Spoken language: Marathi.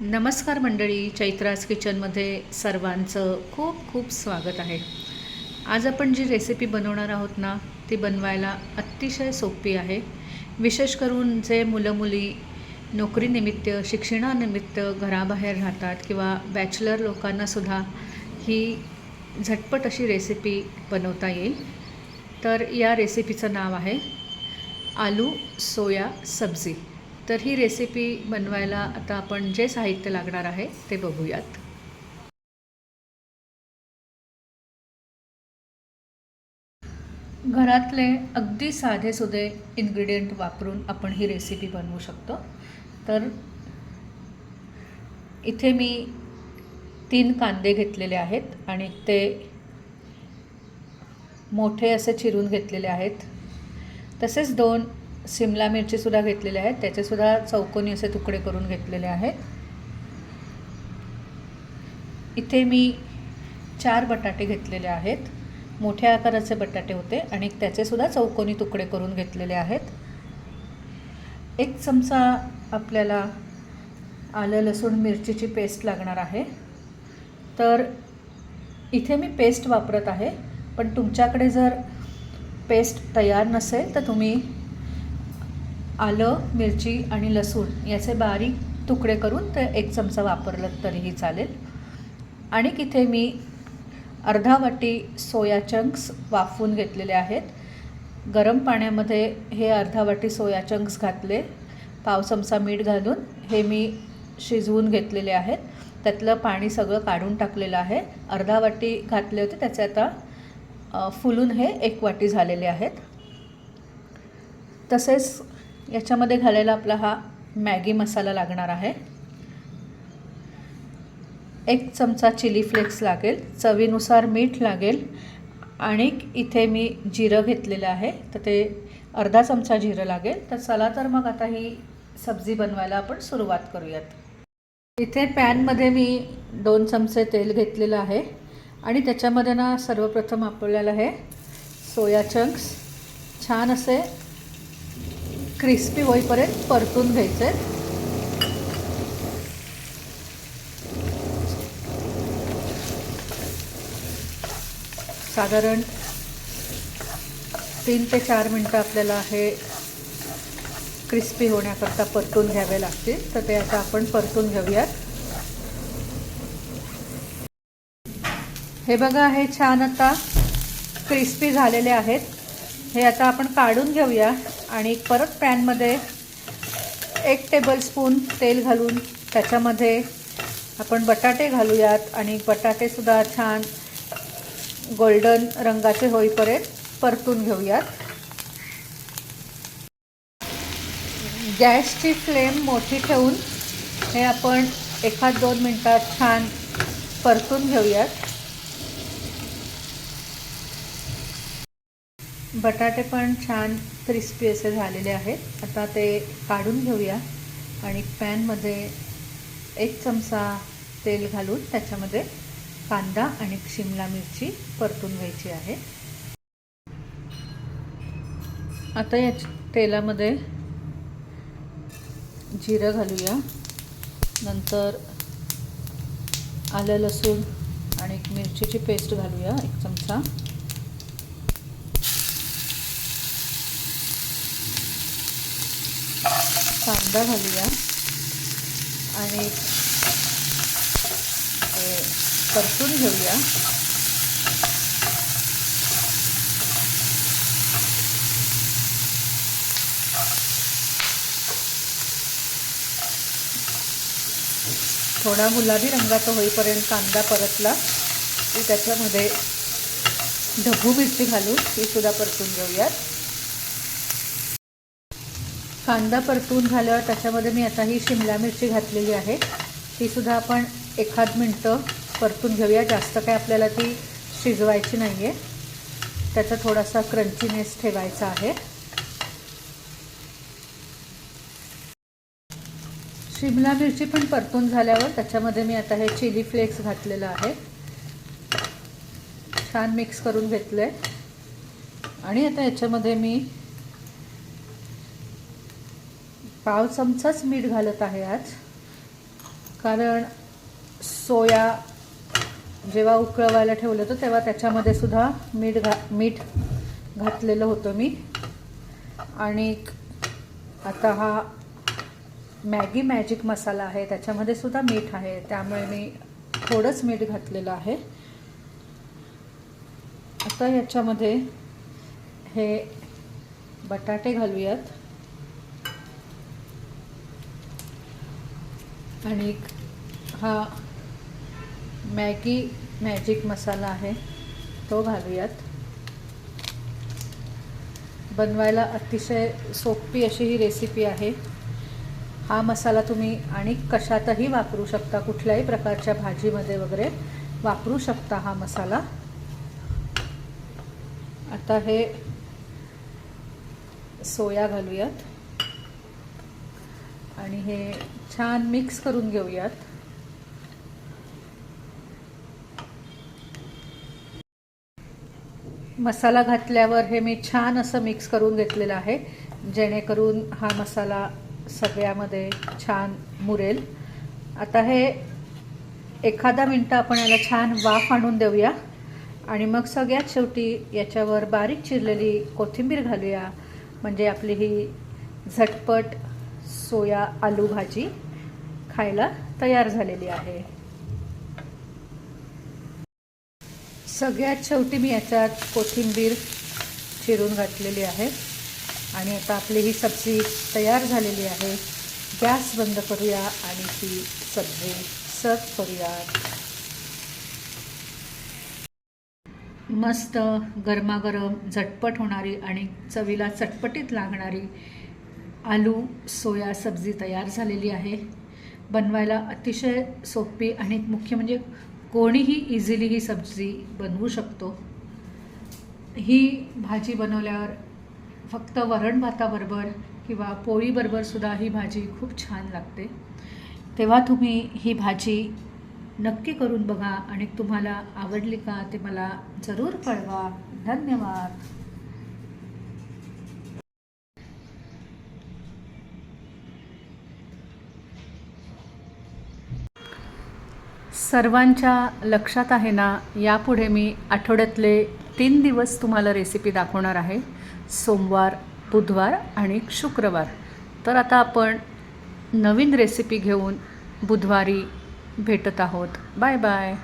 नमस्कार मंडळी चैत्रास किचनमध्ये सर्वांचं खूप खूप स्वागत आहे. आज आपण जी रेसिपी बनवणार आहोत ना ती बनवायला अतिशय सोपी आहे. विशेष करून जे मुलं मुली नोकरीनिमित्त शिक्षणानिमित्त घराबाहेर राहतात किंवा बॅचलर लोकांनासुद्धा ही झटपट अशी रेसिपी बनवता येईल. तर या रेसिपीचं नाव आहे आलू सोया सब्जी. तर ही रेसिपी बनवायला आता आपण जे साहित्य लागणार आहे ते बघूयात. घरातले अगदी साधेसुधे इन्ग्रेडियंट वापरून आपण ही रेसिपी बनवू शकतो. तर इथे मी तीन कांदे घेतलेले आहेत आणि ते मोठे असे चिरून घेतलेले आहेत. तसेच दोन सिमला मिरचीसुद्धा घेतलेले आहेत. त्याचेसुद्धा चौकोनी असे तुकडे करून घेतलेले आहेत. इथे मी चार बटाटे घेतलेले आहेत. मोठ्या आकाराचे बटाटे होते आणि त्याचेसुद्धा चौकोनी तुकडे करून घेतलेले आहेत. एक चमचा आपल्याला आलं लसूण मिरचीची पेस्ट लागणार आहे. तर इथे मी पेस्ट वापरत आहे. पण तुमच्याकडे जर पेस्ट तयार नसेल तर तुम्ही आलं मिरची आणि लसूण याचे बारीक तुकडे करून ते एक चमचा वापरलं तरीही चालेल. आणि इथे मी अर्धा वाटी सोया चंक्स वाफवून घेतलेले आहेत. गरम पाण्यामध्ये हे अर्धा वाटी सोया चंक्स घातले. पाव चमचा मीठ घालून हे मी शिजवून घेतलेले आहेत. त्यातलं पाणी सगळं काढून टाकलेलं आहे. अर्धा वाटी घातले होते त्याचे आता फुलून हे एक वाटी झालेले आहेत. तसेच याच्यामध्ये घालायला आपला हा मॅगी मसाला लागणार आहे. एक चमचा चिली फ्लेक्स लागेल चवीनुसार मीठ लागेल आणि इथे मी जिरं घेतलेलं आहे तर ते अर्धा चमचा जिरं लागेल. तर चला तर मग आता ही सब्जी बनवायला आपण सुरुवात करूयात. इथे पॅनमध्ये मी दोन चमचे तेल घेतलेलं आहे आणि त्याच्यामध्ये ना सर्वप्रथम आपल्याला हे सोया चंक्स छान असे क्रिस्पी होईपर्यंत परतून घ्यायचे साधारण तीन ते चार मिनटं आपल्याला हे क्रिस्पी होण्याकरता परतून घ्यावे लागतील. तर ते आता आपण परतून घेऊयात. हे बघा हे छान आता क्रिस्पी झालेले आहेत. हे आता आपण काढून घेऊया आणि परत पॅनमध्ये एक टेबलस्पून तेल घालून त्याच्यामध्ये आपण बटाटे घालूयात आणि बटाटेसुद्धा छान गोल्डन रंगाचे होईपर्यंत परतून घेऊयात. गॅसची फ्लेम मोठी ठेवून हे आपण एखाद दोन मिनटात छान परतून घेऊयात. बटाटे पण छान क्रिस्पी असे झालेले आहेत. आता ते काढून घेऊया. आणि पॅनमध्ये एक चमचा तेल घालून त्याच्यामध्ये कांदा आणि शिमला मिरची परतून घ्यायची आहे. आता या तेलामध्ये जिरं घालूया. नंतर आलं लसूण आणि मिरचीची पेस्ट घालूया एक चमचा. कांदा घालूया. आणि परतून घेऊया. थोडा गुलाबी रंगाचा होईपर्यंत कांदा परतला की त्याच्यामध्ये ढबू मिरची घालून ती सुद्धा परतून घेऊयात. कांदा परतून झाल्यावर त्याच्यामध्ये मी आता ही शिमला मिरची घातलेली आहे. तीसुद्धा आपण एखाद मिनटं परतून घेऊया. जास्त काय आपल्याला ती शिजवायची नाही आहे त्याचा थोडासा क्रंचीनेस ठेवायचा आहे. शिमला मिरची पण परतून झाल्यावर त्याच्यामध्ये मी आता हे चिली फ्लेक्स घातलेलं आहे. छान मिक्स करून घेतलं आहे आणि आता याच्यामध्ये मी पाव चमचाच मीठ घालत आहे आज. कारण सोया जेव्हा उकळवायला ठेवलं होतं तेव्हा त्याच्यामध्ये सुद्धा मीठ घा मीठ घातलेलं होतं मी. आणि आता हा मॅगी मॅजिक मसाला आहे त्याच्यामध्ये सुद्धा मीठ आहे त्यामुळे मी थोडंच मीठ घातलेलं आहे. आता याच्यामध्ये हे बटाटे घालूयात. आणि हा मॅगी मॅजिक मसाला आहे तो घालूयात. बनवायला अतिशय सोपी अशी ही रेसिपी आहे. हा मसाला तुम्ही आणि कशातही वापरू शकता कुठल्याही प्रकारच्या भाजीमध्ये वगैरे वापरू शकता हा मसाला. आता हे सोया घालूयात. आणि हे छान मिक्स करून घेऊयात. मसाला घातल्यावर हे मी छान असं मिक्स करून घेतलेलं आहे. जेणेकरून हा मसाला सगळ्यामध्ये छान मुरेल. आता हे एखादा मिनटं आपण याला छान वाफ आणून देऊया. आणि मग सगळ्यात शेवटी याच्यावर बारीक चिरलेली कोथिंबीर घालूया. म्हणजे आपली ही झटपट सोया आलू भाजी खायला तयार झालेली आहे. सगळ्यात शेवटी मी याच्यात कोथिंबीर चिरून घातलेली आहे. आणि आता आपली ही सब्जी तयार झालेली आहे. गॅस बंद करूया आणि ती सब्जी सर्व करूया. मस्त गरमागरम झटपट होणारी आणि चवीला चटपटीत लागणारी आलू सोया सब्जी तयार झालेली आहे. बनवायला अतिशय सोपी आणि मुख्य म्हणजे कोणीही इझिली ही सब्जी बनवू शकतो. ही भाजी बनवल्यावर फक्त वरण भाताबरोबर किंवा पोळीबरोबर सुद्धा ही भाजी खूप छान लागते. तेव्हा तुम्ही ही भाजी नक्की करून बघा आणि तुम्हाला आवडली का ते मला जरूर कळवा. धन्यवाद. सर्वांच्या लक्षात आहे ना यापुढे मी आठवड्यातले तीन दिवस तुम्हाला रेसिपी दाखवणार आहे. सोमवार बुधवार आणि शुक्रवार. तर आता आपण नवीन रेसिपी घेऊन बुधवारी भेटत आहोत. Bye bye